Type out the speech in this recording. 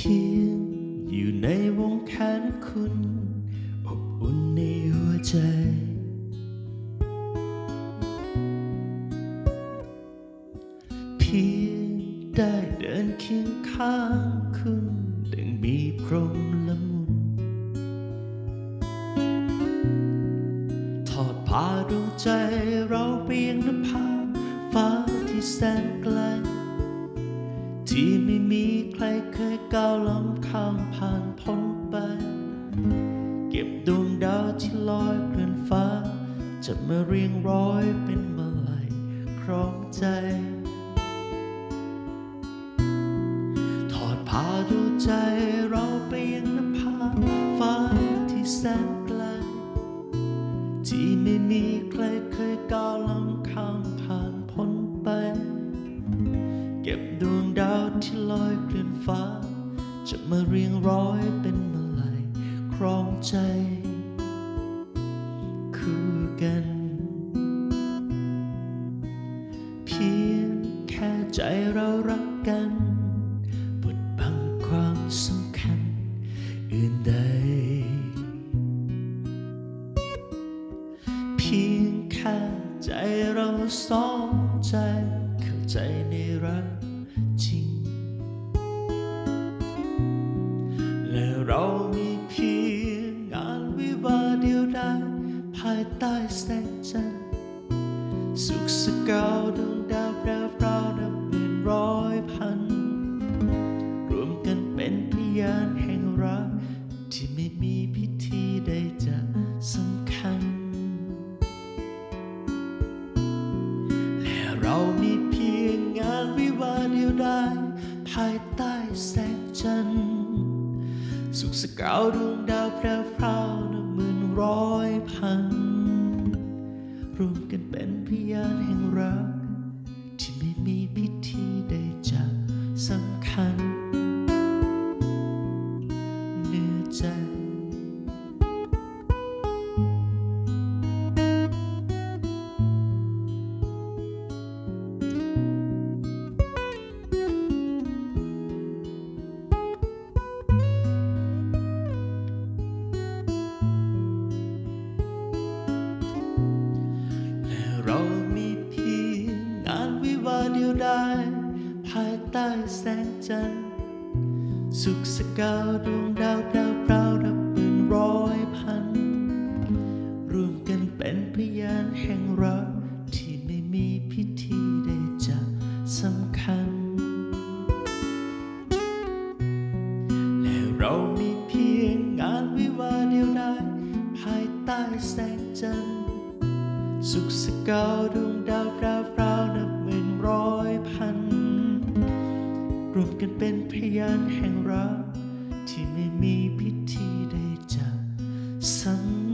พียง อยู่ในวงแขนคุณ อบอุ่นในหัวใจ เพียงได้เดินเคียงข้างคุณ ดังมีพรหมละมุน ทอดผ้าดวงใจเราเปียงน้ำพาฟ้าที่แสนไกล ที่ไม่มีใครเคยก้าวล้ำข้ามผ่านพ้นไป เก็บดวงดาวที่ลอยเคลื่อนฟ้า จะมาเรียงร้อยเป็นมาลัยครองใจทอดผ้าดูใจเราไปยังนภาฟ้าที่แสน ที่ลอยเคลื่อนฟ้า จะมาเรียงร้อยเป็นมาลัยครองใจ คู่กัน เพียงแค่ใจเรารักกันบดบังความสำคัญ อื่นใด เพียงแค่ใจเราสองใจเข้าใจายใต้แสงจันทร์สุขสกาวดวงดาวแปรเปล่านับหมื่นร้อยพัน รวมกันเป็นพยานแห่งรัก ที่ไม่มีพิธีใดจะสำคัญ และเรามีเพียงงานวิวาเดียวดายภายใต้แสงจันทร์สุขสกาวดวงดาวแพรวพราวนับหมื่นร้อยพัน รวมกันเป็นพยานแห่งรัก ที่ไม่มีพิธีใดจะสำคัญ เนือใจ แสงจันทร์สุขสกาวดวงดาวดาวเปล่านับหมื่นร้อยพันรวมกันเป็นพยานแห่งรักที่ไม่มีพิธีใดจะสำคัญ และเรามีเพียงงานวิวาเดียวดายภายใต้แสงจันทร์สุขสกาวดวงดาวพราว รวมกันเป็นพยานแห่งรักที่ไม่มีพิธีใดจะสัง